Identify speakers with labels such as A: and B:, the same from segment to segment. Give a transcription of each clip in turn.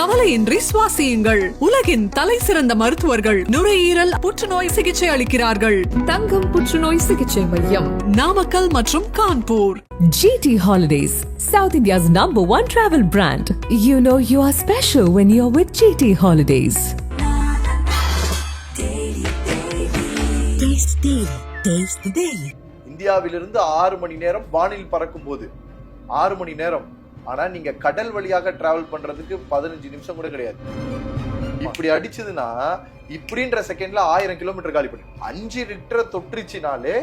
A: கவலையின்றி சுவாசியுங்கள். உலகின் தலை சிறந்த மருத்துவர்கள் நுரையீரல் புற்றுநோய் சிகிச்சை அளிக்கிறார்கள்.
B: தங்கம் புற்றுநோய் சிகிச்சை மையம்
A: நாமக்கல் மற்றும் Kanpur.
B: GT Holidays, South India's number one travel brand. You know you are special when you're with GT Holidays.
C: இந்தியாவிலிருந்து ஆறு மணி நேரம் வானில் பறக்கும் போது. ஆறு மணி நேரம். ஆனா நீங்க கடல் வழியாக டிராவல் பண்றதுக்கு பதினஞ்சு நிமிஷம் கூட கிடையாது. இப்படி அடிச்சதுன்னா இப்படின்ற செகண்ட்ல ஆயிரம் கிலோமீட்டர் காலி பண்ணி அஞ்சு லிட்டரை தொற்றுச்சினாலே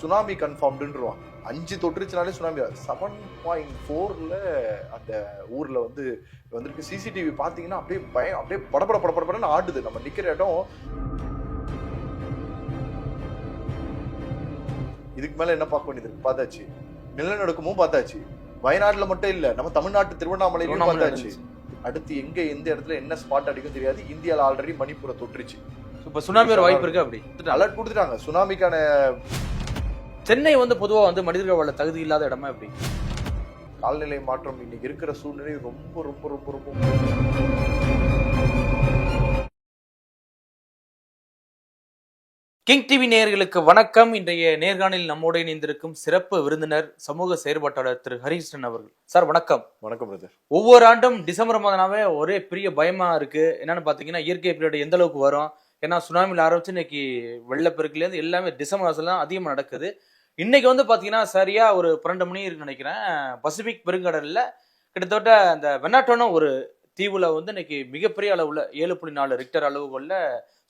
C: சுனாமி கன்ஃபார்ம்டுன்றான் அஞ்சு தொற்றுச்சுனாலே சுனாமி செவன் பாயிண்ட் ஃபோர்ல அந்த ஊர்ல வந்து வந்திருக்கு. சிசிடிவி பாத்தீங்கன்னா அப்படியே பயம் அப்படியே படபட படபடன்னு ஆடுது. நம்ம நிக்கிற இடம். இதுக்கு மேல என்ன பார்க்க வேண்டியது பார்த்தாச்சு. நிலநடுக்கமும் பார்த்தாச்சு. வயநாட்டுல மட்டும் இல்ல நம்ம தமிழ்நாட்டு திருவண்ணாமலையிலும்
D: திருவண்ணாமலை
C: பார்த்தாச்சு அடுத்து எங்க எந்த இடத்துல என்ன ஸ்பாட் அடிக்கும் தெரியாது. இந்தியால ஆல்ரெடி மணிப்பூரை தொற்றுச்சு
D: இப்ப சுனாமி வர வாய்ப்பு இருக்கு அப்படி.
C: அலர்ட் கொடுத்துட்டாங்க. சுனாமிக்கான
D: சென்னை வந்து பொதுவா வந்து மனிதர்கள் வாழ தகுதி இல்லாத இடமா எப்படி?
C: காலநிலை மாற்றம் இன்னைக்கு இருக்கிற சூழ்நிலை ரொம்ப ரொம்ப ரொம்ப ரொம்ப
D: கிங் டிவி நேயர்களுக்கு வணக்கம். இன்றைய நேர்காணலில் நம்மோடு இணைந்திருக்கும் சிறப்பு விருந்தினர் சமூக செயற்பாட்டாளர் திரு ஹரிகிருஷ்ணன் அவர்கள். சார் வணக்கம்.
C: வணக்கம் பிரதர்.
D: ஒவ்வொரு ஆண்டும் டிசம்பர் மாதனாவே ஒரே பெரிய பயமா இருக்கு. என்னன்னு பாத்தீங்கன்னா இயற்கை பீரியட் எந்த அளவுக்கு வரும்? ஏன்னா சுனாமியில் ஆரம்பிச்சு இன்னைக்கு வெள்ளப்பெருக்குலேருந்து எல்லாமே டிசம்பர் மாதம் தான் அதிகமாக நடக்குது. இன்னைக்கு வந்து பாத்தீங்கன்னா சரியா ஒரு பன்னெண்டு மணி இருக்குன்னு நினைக்கிறேன். பசிபிக் பெருங்கடல்ல கிட்டத்தட்ட அந்த வெண்ணாட்டோன ஒரு தீவுல வந்து இன்னைக்கு மிகப்பெரிய அளவுல ஏழு புள்ளி நாலு ரிக்டர் அளவுகள்ல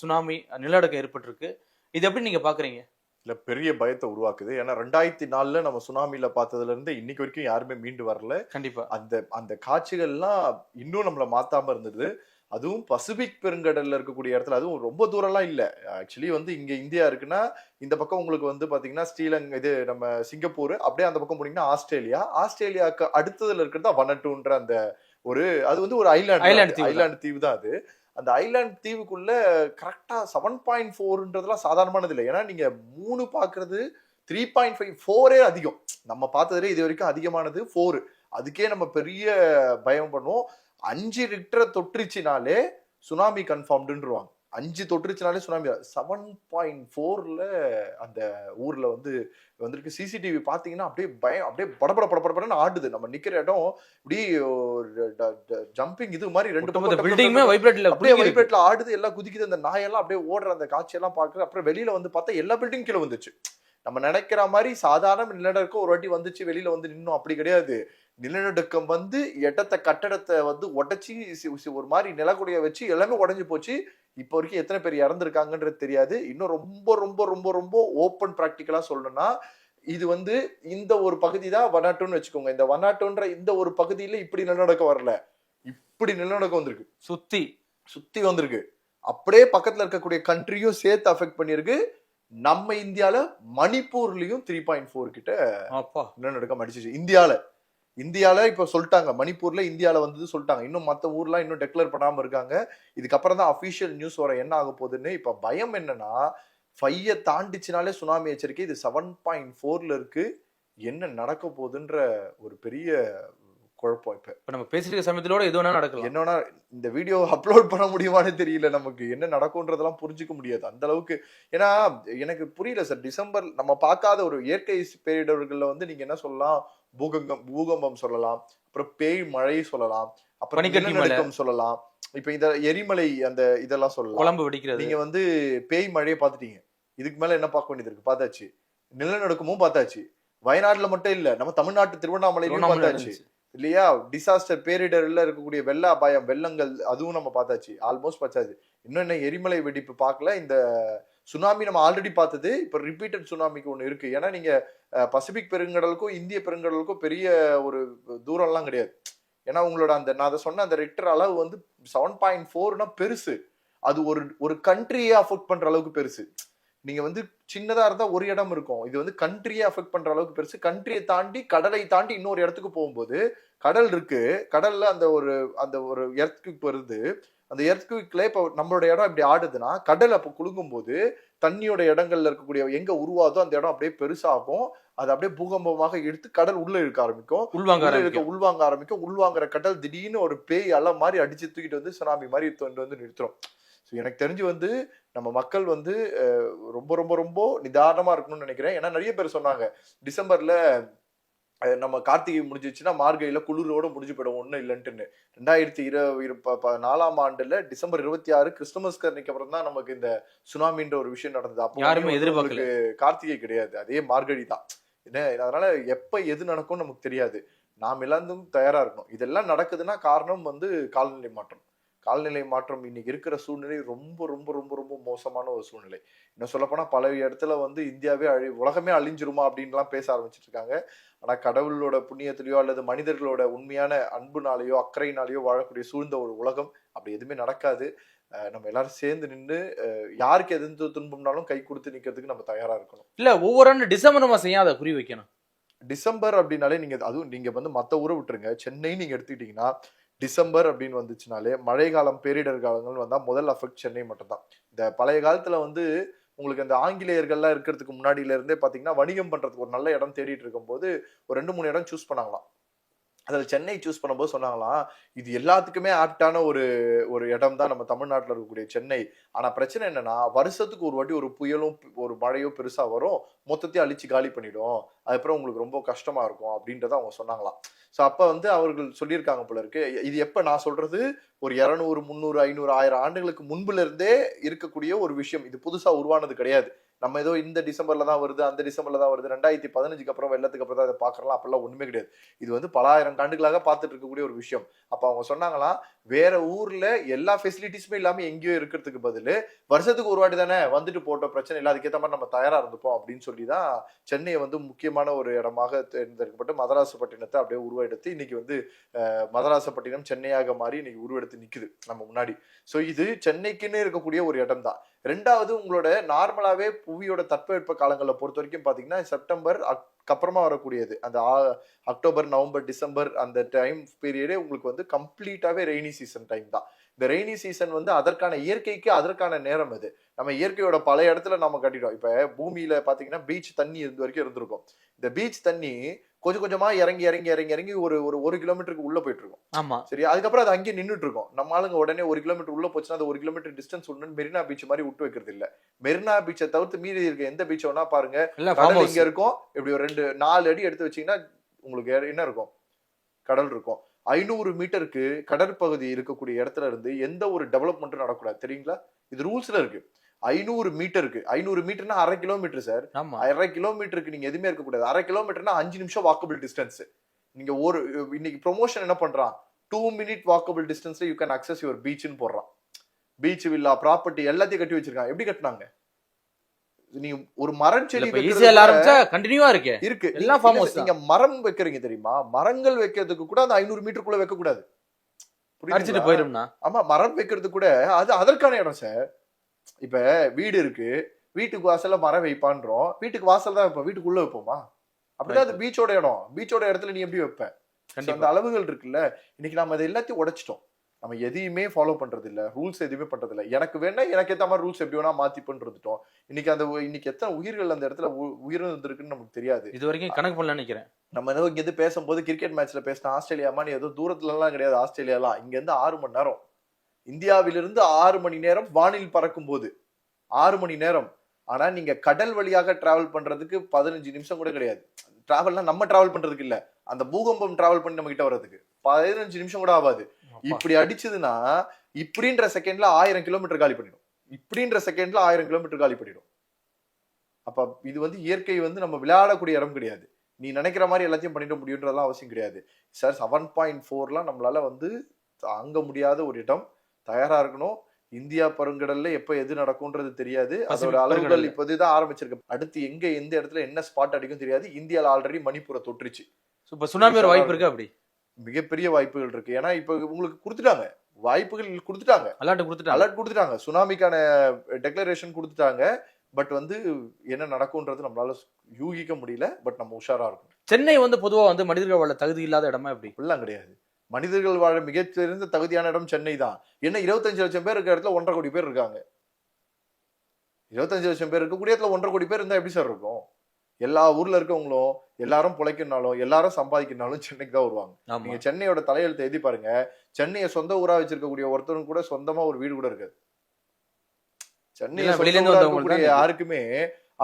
D: சுனாமி நிலநடுக்கம் ஏற்பட்டிருக்கு. இது எப்படி நீங்க பாக்குறீங்க?
C: இல்ல பெரிய பயத்தை உருவாக்குது. ஏன்னா ரெண்டாயிரத்தி நாலுல நம்ம சுனாமில பார்த்ததுல இருந்து இன்னைக்கு வரைக்கும் யாருமே மீண்டு வரல.
D: கண்டிப்பா.
C: அந்த அந்த காட்சிகள்லாம் இன்னும் நம்மள மாத்தாம இருந்தது. அதுவும் பசிபிக் பெருங்கடல்ல இருக்கக்கூடிய இடத்துல அதுவும் ரொம்ப தூரம்லாம் இல்ல. ஆக்சுவலி வந்து இங்க இந்தியா இருக்குன்னா இந்த பக்கம் உங்களுக்கு வந்து பாத்தீங்கன்னா ஸ்ரீலங்கா இது நம்ம சிங்கப்பூர் அப்படியே அந்த பக்கம் போனீங்கன்னா ஆஸ்திரேலியா. ஆஸ்திரேலியாவுக்கு அடுத்ததுல இருக்கிறதா வனட்டுன்ற அந்த ஒரு அது வந்து ஒரு ஐலாண்ட்
D: தான்.
C: ஐலாண்ட் தீவு தான் அது. அந்த ஐலாண்ட் தீவுக்குள்ள கரெக்டாக செவன் பாயிண்ட் ஃபோர்ன்றதுலாம் சாதாரணமானது இல்லை ஏன்னா நீங்கள் மூணு பார்க்குறது த்ரீ பாயிண்ட் ஃபைவ் ஃபோரே அதிகம். நம்ம பார்த்ததுலேயே இது வரைக்கும் அதிகமானது ஃபோர் அதுக்கே நம்ம பெரிய பயம் பண்ணுவோம். அஞ்சு லிட்டரை தொற்றுச்சினாலே சுனாமி கன்ஃபார்ம்டுன்றவாங்க அஞ்சு தொற்றுச்சுனாலே சுனாமி செவன் பாயிண்ட் ஃபோர்ல அந்த ஊர்ல வந்து வந்திருக்கு. சிசிடிவி பாத்தீங்கன்னா அப்படியே பயம் அப்படியே படபட படபடன்னு ஆடுது. நம்ம நிக்கிற இடம் இப்படி ஜம்பிங் இது மாதிரி ரெண்டு
D: பில்டிங்குமே வைப்ரேட்ல
C: அப்படியே வைப்ரேட்ல ஆடுது. எல்லாம் குதிக்குது. அந்த நாயெல்லாம் அப்படியே ஓடுற அந்த காட்சியெல்லாம் பாக்குறது அப்புறம் வெளியில வந்து பார்த்தா எல்லா பில்டிங் கீழே வந்துச்சு நம்ம நினைக்கிற மாதிரி சாதாரண நிலநடுக்கம் ஒரு வாட்டி வந்துச்சு. வெளியில வந்து நின்னோம். அப்படி கிடையாது. நிலநடுக்கம் வந்து இடத்த கட்டடத்தை வந்து உடைச்சி ஒரு மாதிரி நிலக்குடைய வச்சு எல்லாமே உடைஞ்சு போச்சு. இப்போ வரைக்கும் எத்தனை பேர் இறந்துருக்காங்கன்றது தெரியாது. இன்னும் ரொம்ப ரொம்ப ரொம்ப ரொம்ப ஓப்பன் ப்ராக்டிக்கலா சொல்லணும்னா இது வந்து இந்த ஒரு பகுதி தான் வனாட்டுன்னு வச்சுக்கோங்க. இந்த வனாட்டுன்ற இந்த ஒரு பகுதியில இப்படி நிலநடுக்கம் வரல. இப்படி நிலநடுக்கம் வந்திருக்கு.
D: சுத்தி.
C: சுத்தி வந்திருக்கு. அப்படியே பக்கத்துல இருக்கக்கூடிய கண்ட்ரியும் சேர்த்து அஃபெக்ட் பண்ணியிருக்கு. நம்ம இந்தியால மணிப்பூர்லயும் த்ரீ பாயிண்ட் ஃபோர் கிட்ட நிலநடுக்கம் அடிச்சிச்சு. இந்தியால. இந்தியாவில் இப்போ சொல்லிட்டாங்க. மணிப்பூரில் இந்தியாவில் வந்தது சொல்லிட்டாங்க. இன்னும் மற்ற ஊர்லாம் இன்னும் டெக்ளேர் பண்ணாமல் இருக்காங்க. இதுக்கப்புறம் தான் அபிஷியல் நியூஸ் வர என்ன ஆக போகுதுன்னு இப்போ பயம் என்னன்னா ஃபையை தாண்டிச்சுனாலே சுனாமி எச்சரிக்கை. இது செவன் பாயிண்ட் ஃபோரில் இருக்குது என்ன நடக்க போகுதுன்ற ஒரு பெரிய குழப்பம் இப்ப.
D: இப்ப நம்ம பேசிட்டு சமயத்திலோட எது வேணா நடக்கலாம்.
C: என்னன்னா இந்த வீடியோ அப்லோட் பண்ண முடியுமான்னு தெரியல நமக்கு. என்ன நடக்கும்ன்றதெல்லாம் புரிஞ்சுக்க முடியாது. அந்த அளவுக்கு ஏன்னா எனக்கு புரியல சார். டிசம்பர் நம்ம பார்க்காத ஒரு இயற்கை பேரிடர்கள்ல வந்து நீங்க என்ன சொல்லலாம்? பூகம்பம் பூகம்பம் சொல்லலாம். அப்புறம் பேய் மழை சொல்லலாம். அப்புறம். நிலநடுக்கம் சொல்லலாம். இப்ப இத எரிமலை அந்த இதெல்லாம் சொல்லலாம்.
D: குழம்பு வெடிக்கிறது.
C: நீங்க வந்து பேய் மழையை பார்த்துட்டீங்க. இதுக்கு மேல என்ன பார்க்க வேண்டியது இருக்கு? பார்த்தாச்சு. நிலநடுக்கமும் பார்த்தாச்சு. வயநாட்டுல மட்டும் இல்ல நம்ம தமிழ்நாட்டு திருவண்ணாமலையிலும்
D: திருவண்ணாமலை
C: பார்த்தாச்சு. இல்லையா? டிசாஸ்டர் பேரிடர்ல இருக்கக்கூடிய வெள்ள அபாயம் வெள்ளங்கள் அதுவும் நம்ம பார்த்தாச்சு. ஆல்மோஸ்ட் பார்த்தாச்சு இன்னும் என்ன எரிமலை வெடிப்பு பார்க்கல. இந்த சுனாமி நம்ம ஆல்ரெடி பார்த்தது. இப்போ ரிப்பீட்டட் சுனாமிக்கு ஒன்று இருக்கு. ஏன்னா நீங்க பசிபிக் பெருங்கடலுக்கும் இந்திய பெருங்கடலுக்கும் பெரிய ஒரு தூரம்லாம் கிடையாது. ஏன்னா உங்களோட அந்த நான் அதை சொன்ன அந்த ரெக்டர் அளவு வந்து செவன் பாயிண்ட் ஃபோர்னா பெருசு. அது ஒரு ஒரு கண்ட்ரியை அஃபோர்ட் பண்ற அளவுக்கு பெருசு. நீங்க வந்து சின்னதா இருந்தா ஒரு இடம் இருக்கும். இது வந்து கண்ட்ரியே அஃபெக்ட் பண்ற அளவுக்கு பெருசு. கண்ட்ரியை தாண்டி கடலை தாண்டி இன்னொரு இடத்துக்கு போகும்போது கடல் இருக்கு. கடல்ல அந்த ஒரு அந்த ஒரு எர்த்குவிக் வருது. அந்த எர்த்குவிக்ல இப்ப நம்மளோட இடம் இப்படி ஆடுதுன்னா கடல் அப்ப குலுங்கும் போது தண்ணியோட இடங்கள்ல இருக்கக்கூடிய எங்க உருவாதோ அந்த இடம் அப்படியே பெருசாகும். அது அப்படியே பூகம்பமாக எடுத்து கடல் உள்ள இழுக்க ஆரம்பிக்கும்.
D: உள்வாங்க
C: இருக்க. உள்வாங்க ஆரம்பிக்கும். உள்வாங்குற கடல் திடீர்னு ஒரு பேய் அலை மாதிரி அடிச்சு தூக்கிட்டு வந்து சுனாமி மாதிரி வந்து நிறுத்துறோம் ஸோ எனக்கு தெரிஞ்சு வந்து நம்ம மக்கள் வந்து ரொம்ப ரொம்ப ரொம்ப நிதானமா இருக்கணும்னு நினைக்கிறேன். ஏன்னா நிறைய பேர் சொன்னாங்க டிசம்பர்ல நம்ம கார்த்திகை முடிஞ்சிச்சுன்னா மார்கழியில குளிரோட முடிஞ்சு போயிடும். ஒன்றும் இல்லைன்ட்டுன்னு. ரெண்டாயிரத்தி இருபது நாலாம் ஆண்டுல டிசம்பர் இருபத்தி ஆறு கிறிஸ்துமஸ் கரணிக்கு அப்புறம் தான் நமக்கு இந்த சுனாமின்ற ஒரு விஷயம் நடந்தது. அப்போ
D: யாருமே எதிர்பார்க்கல.
C: உங்களுக்கு கார்த்திகை கிடையாது. அதே மார்கழி தான். என்ன அதனால எப்ப எது நடக்கும்னு நமக்கு தெரியாது. நாம் எல்லாரும் தயாரா இருக்கணும். இதெல்லாம் நடக்குதுன்னா காரணம் வந்து காலநிலை மாற்றம். காலநிலை மாற்றம் இன்னைக்கு இருக்கிற சூழ்நிலை ரொம்ப ரொம்ப ரொம்ப ரொம்ப மோசமான ஒரு சூழ்நிலை. இன்னும் சொல்லப்போனா பல இடத்துல வந்து இந்தியாவே அழி உலகமே அழிஞ்சிருமா அப்படின்லாம் பேச ஆரம்பிச்சிட்டு இருக்காங்க ஆனா கடவுளோட புண்ணியத்திலேயோ அல்லது மனிதர்களோட உண்மையான அன்புனாலேயோ அக்கறையினாலேயோ வாழக்கூடிய சூழ்ந்த ஒரு உலகம் அப்படி எதுவுமே நடக்காது. நம்ம எல்லாரும் சேர்ந்து நின்று யாருக்கு எந்த துன்பம்னாலும் கை கொடுத்து நிக்கிறதுக்கு நம்ம தயாரா இருக்கணும்.
D: இல்ல ஒவ்வொரு ஆண்டு டிசம்பர் மாசம் ஏன் அதை குறி வைக்கணும்.
C: டிசம்பர் அப்படின்னாலே நீங்க அதுவும் நீங்க வந்து மத்த ஊரை விட்டுருங்க. சென்னை நீங்க எடுத்துக்கிட்டீங்கன்னா டிசம்பர் அப்படின்னு வந்துச்சுனாலே மழை காலம் பேரிடர் காலங்கள் வந்தால் முதல் அஃபெக்ட் சென்னை மட்டும்தான். இந்த பழைய காலத்தில் வந்து உங்களுக்கு அந்த ஆங்கிலேயர்கள்லாம் இருக்கிறதுக்கு முன்னாடியில இருந்தே வணிகம் பண்ணுறதுக்கு ஒரு நல்ல இடம் தேடிட்டு இருக்கும்போது ஒரு ரெண்டு மூணு இடம் சூஸ் பண்ணாங்களாம். அதில் சென்னை சூஸ் பண்ணும்போது சொன்னாங்களாம் இது எல்லாத்துக்குமே ஆப்டான ஒரு ஒரு இடம் தான் நம்ம தமிழ்நாட்டில் இருக்கக்கூடிய சென்னை. ஆனால் பிரச்சனை என்னன்னா வருஷத்துக்கு ஒரு வாட்டி ஒரு புயலும் ஒரு மழையும் பெருசாக வரும் மொத்தத்தையும் அழிச்சு காலி பண்ணிடும். அதுக்கப்புறம் உங்களுக்கு ரொம்ப கஷ்டமா இருக்கும் அப்படின்றத அவங்க சொன்னாங்களாம். ஸோ அப்போ வந்து அவர்கள் சொல்லியிருக்காங்க போல இருக்கு. இது எப்போ நான் சொல்றது? ஒரு இரநூறு முந்நூறு ஐநூறு ஆயிரம் ஆண்டுகளுக்கு முன்புல இருந்தே இருக்கக்கூடிய ஒரு விஷயம். இது புதுசா உருவானது கிடையாது. நம்ம ஏதோ இந்த டிசம்பர்ல தான் வருது அந்த டிசம்பர்ல தான் வருது. ரெண்டாயிரத்தி பதினஞ்சுக்கு அப்புறம் வெள்ளத்துக்கு அப்புறம் தான் அதை பாக்குறலாம் அப்பெல்லாம் ஒண்ணுமே கிடையாது. இது வந்து பல ஆயிரம் ஆண்டுகளாக பார்த்துட்டு இருக்கக்கூடிய ஒரு விஷயம். அப்ப அவங்க சொன்னாங்களாம் வேற ஊர்ல எல்லா ஃபெசிலிட்டிஸுமே இல்லாம எங்கேயோ இருக்கிறதுக்கு பதிலு வருஷத்துக்கு ஒரு வாட்டி தானே வந்துட்டு போட்டோம் பிரச்சனை இல்லை அதுக்கேற்ற மாதிரி நம்ம தயாரா இருந்துப்போம் அப்படின்னு சொல்லி தான் சென்னையை வந்து முக்கியமான ஒரு இடமாக தேர்ந்தெடுக்கப்பட்டு மதராசப்பட்டினத்தை அப்படியே உருவெடுத்து இன்னைக்கு வந்து மதராசப்பட்டினம் சென்னையாக மாறி இன்னைக்கு உருவெடுத்து நிக்குது நம்ம முன்னாடி. ஸோ இது சென்னைக்குன்னு இருக்கக்கூடிய ஒரு இடம் தான் ரெண்டாவது உங்களோட நார்மலாகவே புவியோட தட்பவெட்ப காலங்களை பொறுத்த வரைக்கும் பார்த்தீங்கன்னா செப்டம்பர் அக்- அப்புறமா வரக்கூடியது. அந்த அக்டோபர் நவம்பர் டிசம்பர் அந்த டைம் பீரியடே உங்களுக்கு வந்து கம்ப்ளீட்டாகவே ரெய்னி சீசன் டைம் தான். இந்த ரெய்னி சீசன் வந்து அதற்கான இயற்கைக்கு அதற்கான நேரம் அது. நம்ம இயற்கையோட பல இடத்துல நம்ம கட்டிட்டோம். இப்போ பூமியில் பார்த்தீங்கன்னா பீச் தண்ணி இருந்து வரைக்கும் இருந்திருக்கும். இந்த பீச் தண்ணி கொஞ்சம் கொஞ்சமா இறங்கி இறங்கி இறங்கி இறங்கி ஒரு ஒரு ஒரு கிலோமீட்டருக்கு உள்ள போயிட்டு இருக்கும்
D: ஆமா.
C: சரி அதுக்கப்புறம் அது அங்கேயே நின்றுட்டு இருக்கும் நம்ம ஆளுங்க உடனே ஒரு கிலோமீட்டர் உள்ள போச்சுன்னா அது ஒரு கிலோமீட்டர் டிஸ்டன்ஸ் ஒன்று மெரினா பீச் மாதிரி விட்டு வைக்கிறது இல்ல. மெரினா பீச்சை தவிர்த்து மீறி இருக்க எந்த பீச் வேணா பாருங்க. கடல் இங்க இருக்கும். இப்படி ஒரு ரெண்டு நாலு அடி எடுத்து வச்சீங்கன்னா உங்களுக்கு என்ன இருக்கும்? கடல் இருக்கும். ஐநூறு மீட்டருக்கு கடற்பகுதி இருக்கக்கூடிய இடத்துல இருந்து எந்த ஒரு டெவலப்மெண்ட்டும் நடக்கூடாது தெரியுங்களா? இது ரூல்ஸ்ல இருக்கு. ஐநூறு மீட்டருக்கு ஐநூறு மீட்டர்னா அரை கிலோமீட்டர் சார் அரை கிலோமீட்டருக்கு நீங்க எதுவுமே இருக்கக்கூடாது அரை கிலோமீட்டர்னா அஞ்சு நிமிஷம் வாக்கபிள் டிஸ்டன்ஸ் நீங்க ஒரு இன்னைக்கு ப்ரொமோஷன் என்ன பண்றான்? டூ மினிட் வாக்கபிள் டிஸ்டன்ஸ்ல யூ கேன் அக்சஸ் யுவர் பீச்னு போடுறான். பீச் வில்லா ப்ராப்பர்ட்டி எல்லாத்தையும் கட்டி வச்சிருக்காங்க எப்படி கட்டினாங்க? நீங்க ஒரு மரம் செடி
D: கண்டினியூவா இருக்கே. எல்லாம்.
C: நீங்க மரம் வைக்கிறீங்க தெரியுமா? மரங்கள் வைக்கிறதுக்கு கூட அந்த ஐநூறு மீட்டருக்குள்ள வைக்க கூடாது
D: அடிச்சிட்டு
C: புரியுதுங்களா?
D: போயிரும்னா
C: ஆமா மரம் வைக்கிறது கூட அது அதற்கான இடம் சார் இப்ப வீடு இருக்கு. வீட்டுக்கு வாசல்ல மரம் வைப்பான்றோம். வீட்டுக்கு வாசல் தான் வைப்போம். வீட்டுக்குள்ள வைப்போமா? அப்படிதான் அது பீச்சோட இடம். பீச்சோட இடத்துல நீ எப்படி வைப்ப? அந்த அளவுகள் இருக்குல்ல. இன்னைக்கு நம்ம அதை எல்லாத்தையும் உடைச்சிட்டோம். நம்ம எதையுமே ஃபாலோ பண்றது இல்ல ரூல்ஸ் எதுவுமே பண்றது இல்ல எனக்கு வேணா எனக்கு ஏத்த மாதிரி ரூல்ஸ் எப்படி வேணா மாத்தி பண்ணிருந்துட்டோம் இன்னைக்கு அந்த இன்னைக்கு எத்தனை உயிர்கள் அந்த இடத்துல உ- உயிரிழந்திருக்குன்னு நமக்கு தெரியாது.
D: இது வரைக்கும் கணக்கு பண்ணல நினைக்கிறேன்.
C: நம்ம ஏதோ இங்க இருந்து பேசும்போது கிரிக்கெட் மேட்ச்ல பேசின ஆஸ்திரேலியாமான்னு ஏதோ தூரத்துல எல்லாம் கிடையாது. ஆஸ்திரேலியாலாம். இங்க இருந்து ஆறு மணி நேரம். இந்தியாவிலிருந்து ஆறு மணி நேரம் வானில் பறக்கும் போது ஆறு மணி நேரம். ஆனா நீங்க கடல் வழியாக டிராவல் பண்றதுக்கு பதினஞ்சு நிமிஷம் கூட கிடையாது. டிராவல்னா நம்ம டிராவல் பண்றதுக்கு இல்ல. அந்த பூகம்பம் டிராவல் பண்ணி நம்ம கிட்ட வர்றதுக்கு. பதினஞ்சு நிமிஷம் கூட ஆகாது. இப்படி அடிச்சதுன்னா இப்படின்ற செகண்ட்ல ஆயிரம் கிலோமீட்டர் காலி பண்ணிடும். இப்படின்ற செகண்ட்ல ஆயிரம் கிலோமீட்டர் காலி பண்ணிடும். அப்ப இது வந்து இயற்கை வந்து நம்ம விளையாடக்கூடிய இடம் கிடையாது. நீ நினைக்கிற மாதிரி எல்லாத்தையும் பண்ணிட முடியுன்றதெல்லாம் அவசியம் கிடையாது. சார் செவன் பாயிண்ட் ஃபோர்லாம் நம்மளால வந்து தாங்க முடியாத ஒரு இடம். தயாரா இருக்கணும். இந்தியா பெருங்கடல்ல எப்ப எது நடக்கும்ன்றது தெரியாது. அதோட அளவுகள். இப்போதான் ஆரம்பிச்சிருக்கு. அடுத்து எங்க எந்த இடத்துல என்ன ஸ்பாட் அடிக்கும் தெரியாது. இந்தியால ஆல்ரெடி மணிப்பூரை தொற்றுச்சு.
D: இப்ப சுனாமி ஒரு வாய்ப்பு இருக்கு அப்படி?
C: மிகப்பெரிய வாய்ப்புகள் இருக்கு. ஏன்னா இப்ப உங்களுக்கு கொடுத்துட்டாங்க. வாய்ப்புகள் கொடுத்துட்டாங்க.
D: அலாட்டு கொடுத்துட்டாங்க.
C: அலர்ட் கொடுத்துட்டாங்க. சுனாமிக்கான டெக்ளரேஷன் கொடுத்துட்டாங்க. பட் வந்து என்ன நடக்கும்ன்றது நம்மளால யூகிக்க முடியல. பட் நம்ம உஷாரா இருக்கும்
D: சென்னை வந்து பொதுவா வந்து மனிதர்கள் தகுதி இல்லாத இடமா எப்படி?
C: அப்படிலாம் கிடையாது. மனிதர்கள் வாழ மிகச்சிறந்த தகுதியான இடம் சென்னை தான் என்ன இருபத்தஞ்சு லட்சம் பேர் இருக்கிற இடத்துல ஒன்றரை கோடி பேர் இருக்காங்க. இருபத்தஞ்சு லட்சம் பேர் இருக்கக்கூடிய இடத்துல ஒன்றரை கோடி பேர் இருந்தா எப்படி சார் இருக்கும்? எல்லா ஊர்ல இருக்கவங்களும் எல்லாரும் பிழைக்கணும்னாலும் எல்லாரும் சம்பாதிக்கணும்னாலும் சென்னைக்கு தான் வருவாங்க. நீங்க சென்னையோட தலையெழுத்து எழுதி பாருங்க. சென்னையை சொந்த ஊரா வச்சிருக்கக்கூடிய ஒருத்தரும் கூட சொந்தமா ஒரு வீடு கூட இருக்காது. சென்னையை
D: எல்லாம்
C: சொந்த
D: வெளியில இருந்து
C: ஊரா
D: வந்தவங்களுக்கு
C: இருக்கக்கூடிய
D: தான்
C: யாருக்குமே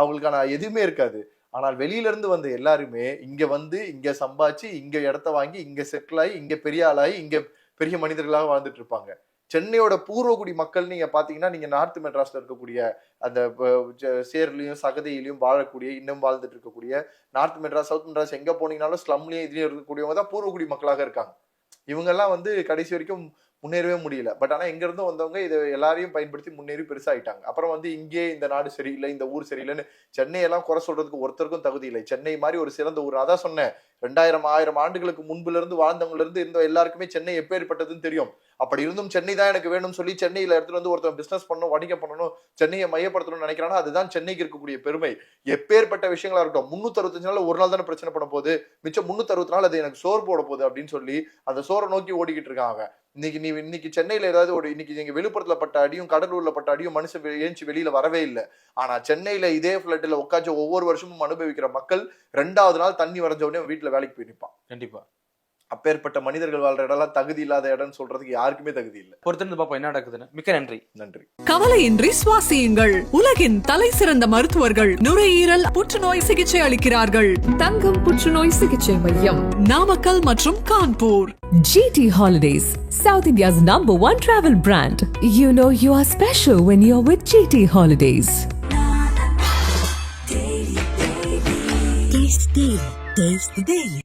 C: அவங்களுக்கான எதுவுமே இருக்காது. ஆனால் வெளியிலேருந்து வந்த எல்லாருமே இங்கே வந்து இங்கே சம்பாதிச்சு இங்கே இடத்த வாங்கி இங்கே செட்டில் ஆகி இங்கே பெரிய ஆளாகி இங்கே பெரிய மனிதர்களாக வாழ்ந்துட்டு இருப்பாங்க. சென்னையோட பூர்வகுடி மக்கள் நீங்கள் பார்த்தீங்கன்னா நீங்கள் நார்த் மெட்ராஸில் இருக்கக்கூடிய அந்த சேர்லையும் ஜ- சகதியிலையும் வாழக்கூடிய இன்னும் வாழ்ந்துட்டு இருக்கக்கூடிய நார்த் மெட்ராஸ் சவுத் மெட்ராஸ் எங்கே போனீங்கனாலும் ஸ்லம்லையும் இதுலேயும் இருக்கக்கூடியவங்க தான் பூர்வகுடி மக்களாக இருக்காங்க. இவங்கெல்லாம் வந்து கடைசி வரைக்கும் முன்னேறவே முடியல. பட் ஆனால் எங்கேருந்தும் வந்தவங்க இதை எல்லாரையும் பயன்படுத்தி முன்னேறி பெருசாயிட்டாங்க. அப்புறம் வந்து இங்கே இந்த நாடு சரியில்லை இந்த ஊர் சரியில்லைன்னு சென்னையெல்லாம் குறை சொல்றதுக்கு ஒருத்தருக்கும் தகுதி இல்லை. சென்னை மாதிரி ஒரு சிறந்த ஊர். அதான் சொன்னேன். ரெண்டாயிரம் ஆயிரம் ஆண்டுகளுக்கு முன்புல இருந்து வாழ்ந்தவங்கல இருந்து இருந்த எல்லாருக்குமே சென்னை எப்பேற்பட்டதுன்னு தெரியும். அப்படி இருந்தும் சென்னை தான் எனக்கு வேணும்னு சொல்லி சென்னையில எடுத்துட்டு வந்து ஒருத்தன் பிசினஸ் பண்ணணும் வணிகம் பண்ணணும் சென்னையை மையப்படுத்தணும்னு நினைக்கிறானா அதுதான் சென்னைக்கு இருக்கக்கூடிய பெருமை. எப்பேற்பட்ட விஷயங்களா இருக்கட்டும் முன்னூத்தி நாள் ஒரு நாள் தானே பிரச்சனை பண்ண போகுது. மிச்சம் முன்னூத்தி அறுபத்தி நாள் அது எனக்கு சோறு போட போகுது அப்படின்னு சொல்லி அந்த சோறை நோக்கி ஓடிக்கிட்டு இருக்காங்க. இன்னைக்கு நீ இன்னைக்கு சென்னையில ஏதாவது ஒரு இன்னைக்கு நீங்க விழுப்புரத்துல பட்ட அடியும் கடலூர்ல பட்ட அடியும் மனுஷன் வெ- ஏஞ்சி வெளியில வரவே இல்லை. ஆனா சென்னையில் இதே பிளட்ல உட்காந்து ஒவ்வொரு வருஷமும் அனுபவிக்கிற மக்கள் ரெண்டாவது நாள் தண்ணி வரைஞ்ச உடனே வீட்டுல வேலைக்கு போய் நிற்பான்
D: கண்டிப்பா.
C: அப்பேற்பட்ட மனிதர்கள் வாழ்ற இடம்லாம் தகுதி இல்லாத இடம்னு சொல்றதுக்கு யாருக்குமே தகுதி இல்லை
D: பொறுத்திருந்து பாப்போம் என்ன நடக்குதுன்னு மிக்க நன்றி
C: நன்றி
A: கவலையின்றி சுவாசியுங்கள் உலகின் தலை சிறந்த மருத்துவர்கள் நுரையீரல் புற்றுநோய் சிகிச்சை அளிக்கிறார்கள்
B: தங்கம் புற்றுநோய் சிகிச்சை மையம்
A: நாமக்கல் மற்றும் Kanpur
B: GT Holidays, South India's number one travel brand. You know you are special when you're with GT Holidays.
E: Taste the daily. Taste the daily.